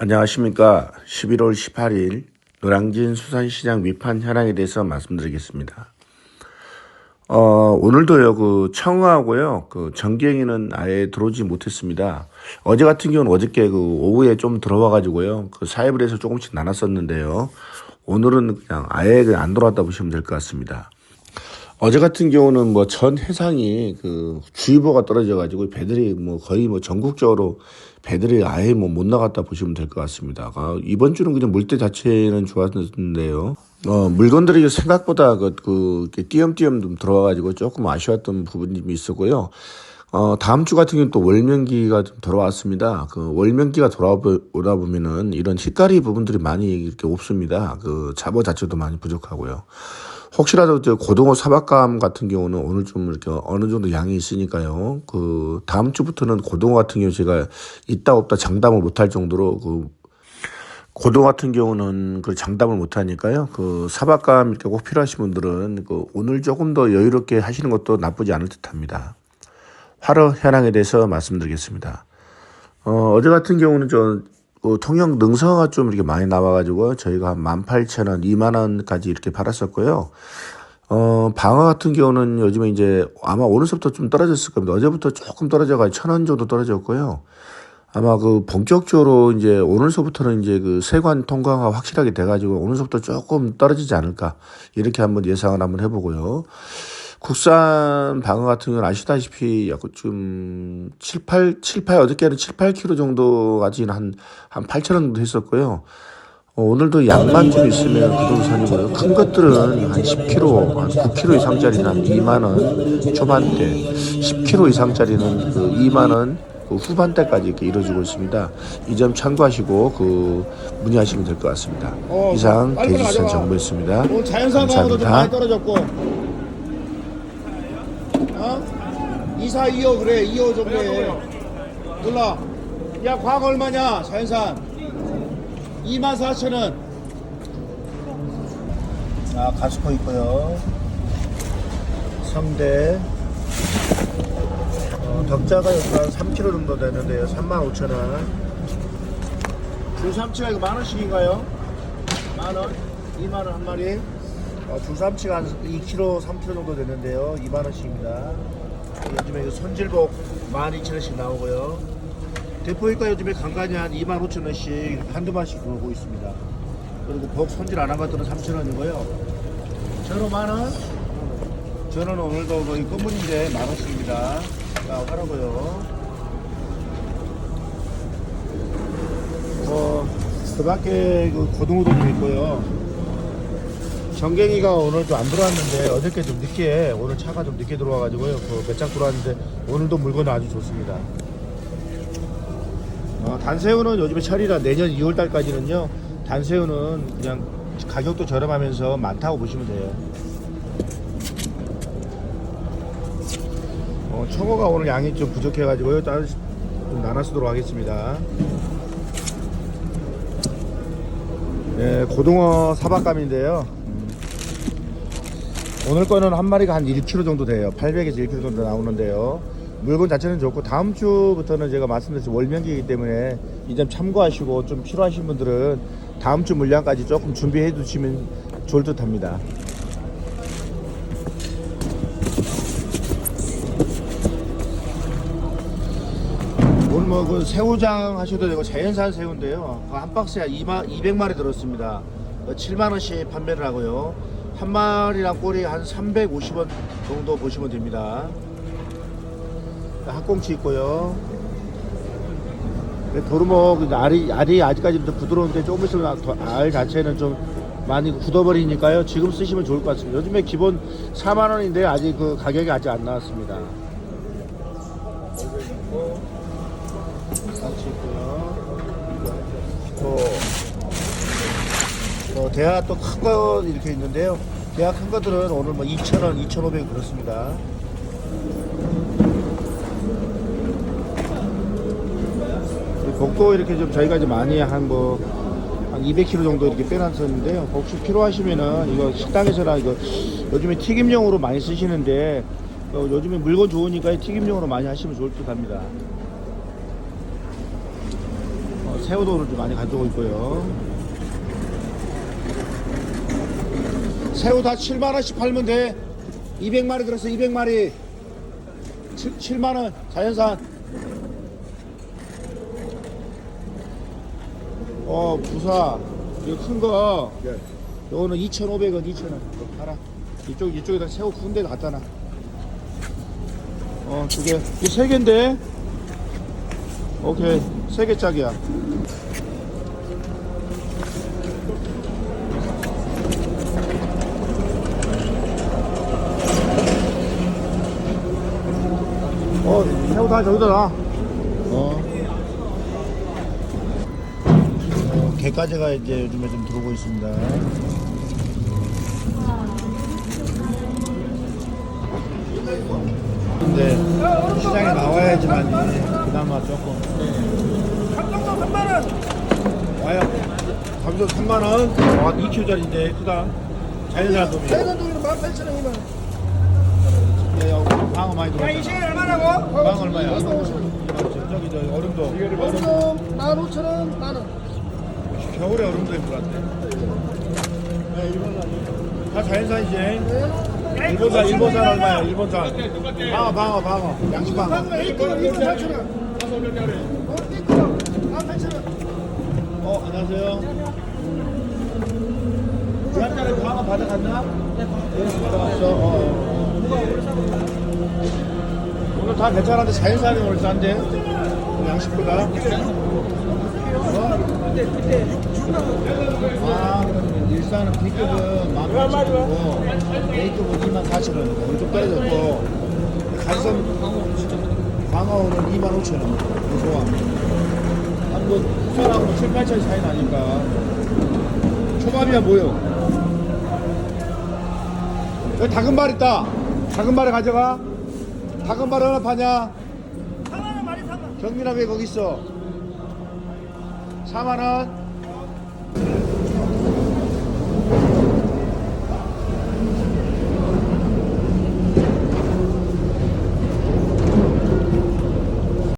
안녕하십니까. 11월 18일 노량진 수산시장 위판 현황에 대해서 말씀드리겠습니다. 어, 오늘도요, 그, 청하고요, 그, 전갱이는 아예 들어오지 못했습니다. 어제 같은 경우는 어저께 그, 오후에 좀 들어와가지고요, 그, 사입을 해서 조금씩 나눴었는데요. 오늘은 그냥 아예 그냥 안 들어왔다 보시면 될 것 같습니다. 어제 같은 경우는 뭐 전 해상이 그 주의보가 떨어져가지고 배들이 뭐 거의 뭐 전국적으로 배들이 아예 뭐 못 나갔다 보시면 될 것 같습니다. 아, 이번 주는 그냥 물때 자체는 좋았는데요. 어, 물건들이 생각보다 그, 그, 띄엄띄엄 좀 들어와가지고 조금 아쉬웠던 부분이 있었고요. 어, 다음 주 같은 경우는 또 월명기가 좀 돌아왔습니다. 그 월명기가 돌아오다 보면은 이런 식가리 부분들이 많이 이렇게 없습니다. 그 잡어 자체도 많이 부족하고요. 혹시라도 저 고등어 사박감 같은 경우는 오늘 좀 이렇게 어느 정도 양이 있으니까요. 그 다음 주부터는 고등어 같은 경우 제가 있다 없다 장담을 못할 정도로 그 고등어 같은 경우는 그 장담을 못 하니까요. 그 사박감 이렇게 꼭 필요하신 분들은 그 오늘 조금 더 여유롭게 하시는 것도 나쁘지 않을 듯합니다. 화로 현황에 대해서 말씀드리겠습니다. 어, 어제 같은 경우는 저 어, 통영 능성어가 좀 이렇게 많이 나와가지고 저희가 한 18,000원, 2만원까지 이렇게 팔았었고요. 어, 방어 같은 경우는 요즘에 이제 아마 오늘서부터 좀 떨어졌을 겁니다. 어제부터 조금 떨어져가지고 천 원 정도 떨어졌고요. 아마 그 본격적으로 이제 오늘서부터는 이제 그 세관 통과가 확실하게 돼가지고 오늘서부터 조금 떨어지지 않을까 이렇게 한번 예상을 한번 해보고요. 국산 방어 같은 경우는 아시다시피 약간 좀 7, 8, 7, 8, 어저께는 7, 8kg 정도까지는 한, 한 8천 원 정도 했었고요. 어, 오늘도 양만 좀 있으면 그 정도 선이고요. 큰 것들은 한 10kg, 한 9kg 이상짜리는 한 2만원 초반대, 10kg 이상짜리는 그 2만원 그 후반대까지 이렇게 이루어지고 있습니다. 이 점 참고하시고 그 문의하시면 될 것 같습니다. 어, 이상 대지산. 정보였습니다. 좀 감사합니다. 많 이 떨어졌고 어? 2사 2호 그래 2호 정도 해 몰라 야 과거 얼마냐 자연산? 24,000원. 자 가스코 있고요. 3대. 어, 덕자가 한 3kg 정도 되는데요. 35,000원. 줄삼치가 이거 만원씩인가요? 만원? 2만원 한 마리? 어, 줄삼치가 한 2kg, 3kg 정도 되는데요. 2만원씩입니다 요즘에 이거 손질복 12,000원씩 나오고요. 대포이가 요즘에 간간히 한 25,000원씩 한두 마씩 들어오고 있습니다. 그리고 복 손질 안 한 것들은 3,000원이고요. 전어 만원? 전어는 오늘도 거의 검은인데 만원씩입니다. 자 하라고요. 어, 그 밖에 그 고등어도 좀 있고요. 정갱이가 오늘 좀안 들어왔는데 어저께 좀 늦게 오늘 차가 좀 늦게 들어와가지고요. 그 몇장 들어왔는데 오늘도 물건은 아주 좋습니다. 어, 단새우는 요즘에 철이라 내년 2월 달까지는요. 단새우는 그냥 가격도 저렴하면서 많다고 보시면 돼요. 어, 청어가 오늘 양이 좀 부족해가지고요. 따로 좀 나눠 쓰도록 하겠습니다. 네, 고등어 사박감인데요. 음. 오늘 거는 한 마리가 한 1kg 정도 돼요. 800에서 1kg 정도 나오는데요. 물건 자체는 좋고 다음 주부터는 제가 말씀드린 월명기이기 때문에 이 점 참고하시고 좀 필요하신 분들은 다음 주 물량까지 조금 준비해 두시면 좋을 듯 합니다. 오늘 뭐 그 새우장 하셔도 되고 자연산 새우인데요. 그한 박스에 2만 200마리 들었습니다. 7만 원씩 판매를 하고요. 한 마리랑 꼬리 한 350원 정도 보시면 됩니다. 학꽁치 있고요. 그 도루묵 그 알이 알이 아직까지도 부드러운데 조금 있으면 더- 알 자체는 좀 많이 굳어버리니까요. 지금 쓰시면 좋을 것 같습니다. 요즘에 기본 4만 원인데 아직 그 가격이 아직 안 나왔습니다. 같이 있고요. 또, 또 대하 또 큰 거 이렇게 있는데요. 대하 큰 것들은 오늘 뭐 2,000원, 2,500원 그렇습니다. 복도 이렇게 좀 저희가 이제 많이 한 뭐, 한 200kg 정도 이렇게 빼놨었는데요. 혹시 필요하시면은 이거 식당에서나 이거 요즘에 튀김용으로 많이 쓰시는데 어, 요즘에 물건 좋으니까 튀김용으로 많이 하시면 좋을 듯 합니다. 새우도 오늘 좀 많이 가져오고 있고요. 새우 다 7만 원씩 팔면 돼. 200마리 들었어. 200마리. 7, 만 원. 자연산. 어, 부사. 이거 큰 거. 요거는 2,500원, 2,000원. 이거 팔아. 이쪽 이쪽에다 새우 군데 갖다 놔. 어, 두 개. 이게 세 개인데. 오케이. 세 개 짝이야. 어, 새우 다 저기다 놔. 어. 어, 개까지가 이제 요즘에 좀 들어오고 있습니다. 근데 시장에 나와야지만 그나마 조금. 감정도 3만 원. 와요. 감정 3만 원. 와, 2kg짜리인데 크다. 자연산 돔이. 자연산 돈이 18,000원이면 예, 여기 방어 많이 들어. 이게 얼마라고? 방어 얼마야? 저기 저 얼음도. 얼음. 얼음 15,000원 만 원 겨울에 얼음도 힘들었대. 다 자연산이지. 일본산, 일본산 얼마야? 일본산. 방어, 방어, 방어. 양식 방어. 방금 1kg 28,000원 어? 1kg 18,000원 어, 안녕하세요. 지난달에 방어 받아갔나? 네, 받아갔어. 어. 오늘 다 괜찮은데 자연산이 오늘 싼데? 양식보다. 어? 아, 일산은 B급은 18,000원이고 A급은 24,000원이고 우리 좀 떨어졌고. 간선 광어는 25,000원. 좋아. 한뭐 수산하고 뭐 7, 8천 차이 나니까. 초밥이야 뭐요? 여기 다금발 있다. 다금발에 가져가 다금발 하나 파냐? 4만원 많이 사면 경민아 왜 거기 있어? 4만원